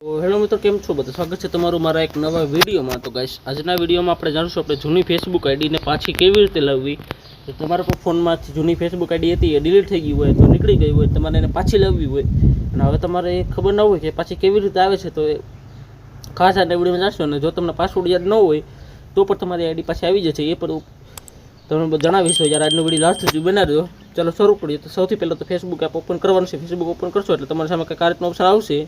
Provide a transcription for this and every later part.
Hello મિત્રો, કેમ છો બધા? સ્વાગત છે તમારું મારા એક નવા વિડીયોમાં. તો ગાઈશ આજના વિડીયોમાં આપણે જાણીશું આપણે જૂની ફેસબુક આઈડીને પાછી કેવી રીતે લાવવી. તો તમારા પર ફોનમાંથી જૂની ફેસબુક આઈડી હતી એ ડિલીટ થઈ ગઈ હોય, તો નીકળી ગઈ હોય તમારે એને પાછી લાવવી હોય. અને હવે તમારે એ ખબર ન હોય કે પાછી કેવી રીતે આવે છે, તો એ ખાસ આજના વિડીયોમાં જાણશો. અને જો તમને પાસવર્ડ યાદ ન હોય, તો પણ તમારી આઈડી પાછી આવી જશે, એ પણ તમને જણાવીશું. જ્યારે આજનો વીડિયો લાસ્ટ સુધી બનાવજો, ચાલો શરૂ કરીએ. તો સૌથી પહેલાં તો ફેસબુક એપ ઓપન કરવાનું છે. ફેસબુક ઓપન કરશો એટલે તમારી સામે કંઈક આ રીતનો ઓપ્શન આવશે.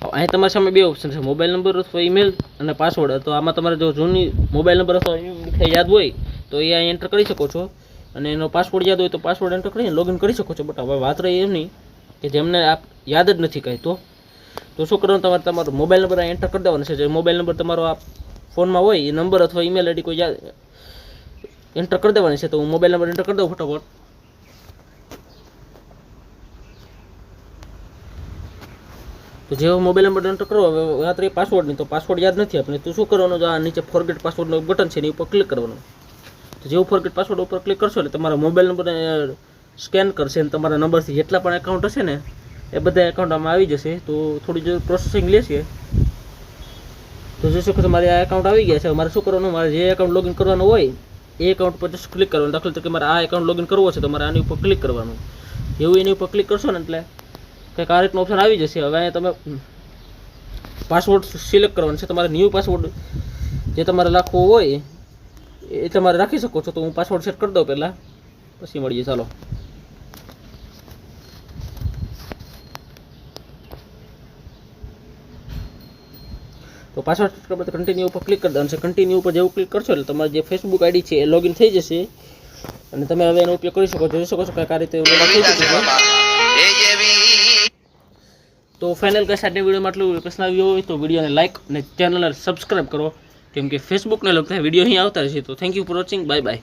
અહીં તમારી સામે બે ઓપ્શન છે. મોબાઈલ નંબર અથવા ઈમેલ અને પાસવર્ડ તો આમાં તમારે જો જૂની મોબાઈલ નંબર અથવા મીઠાઈ યાદ હોય, તો એ અહીં એન્ટર કરી શકો છો. અને એનો પાસવર્ડ યાદ હોય તો પાસવર્ડ એન્ટર કરીને લોગિન કરી શકો છો. બટ હવે વાત રહી એમની કે જેમને આપ યાદ જ નથી કાંઈ તો. તો શું કરવાનું? તમારે તમારો મોબાઈલ નંબર અહીં એન્ટર કરી દેવાનો છે. જે મોબાઈલ નંબર તમારો આ ફોનમાં હોય, એ નંબર અથવા ઈમેલ આઈડી કોઈ યાદ એન્ટર કરી દેવાની છે, તો હું મોબાઈલ નંબર એન્ટર કરી દઉં ફટાફટ. તો જેવો મોબાઈલ નંબર એન્ટર કરો, હવે વાત રહી તો પાસવર્ડ યાદ નથી આપણે તો શું કરવાનું? આ નીચે ફોરગેટ પાસવર્ડનું બટન છે એની ઉપર ક્લિક કરવાનું. તો જેવું ફોરગેટ પાસવર્ડ ઉપર ક્લિક કરશો એટલે તમારા મોબાઈલ નંબર સ્કેન કરશે અને તમારા નંબરથી જેટલા પણ એકાઉન્ટ હશે ને, એ બધા એકાઉન્ટમાં આવી જશે. તો થોડી જો પ્રોસેસિંગ લેશે. તો જોશો કે તમારે મારે આ એકાઉન્ટ આવી ગયા છે. મારે શું કરવાનું? મારે જે એકાઉન્ટ લોગિન કરવાનું હોય, એ એકાઉન્ટ પર જસ્ટ ક્લિક કરવાનું. દાખલા તરીકે મારે આ એકાઉન્ટ લોગિન કરવો છે, તો મારે આની ઉપર ક્લિક કરવાનું. એવું એની ઉપર ક્લિક કરશો ને એટલે કંઈક આ રીતનું ઓપ્શન આવી જશે. હવે તમે પાસવર્ડ સિલેક્ટ કરવાનો છે. તમારે ન્યૂ પાસવર્ડ જે તમારે રાખવો હોય, એ તમારે રાખી શકો છો. તો હું પાસવર્ડ સેટ કરી દઉં પહેલાં. પછી મળીએ. ચાલો. તો પાસવર્ડ કરવા કન્ટિન્યુ ઉપર ક્લિક કરી દેવાનું છે. કન્ટિન્યુ ઉપર જેવું ક્લિક કરશો એટલે તમારી જે ફેસબુક આઈડી છે એ લોગિન થઈ જશે. અને તમે હવે એનો ઉપયોગ કરી શકો જોઈ શકો છો કે આ રીતે login થઈ તો ફાઇનલ કઈ આજના વિડીયોમાં આટલું. પ્રશ્ન આવ્યો હોય તો વિડીયોને લાઇક અને ચેનલને સબસ્ક્રાઈબ કરો. કેમ કે ફેસબુકને લગતા વીડિયો અહીં આવતા રહેશે. તો thank you for watching bye bye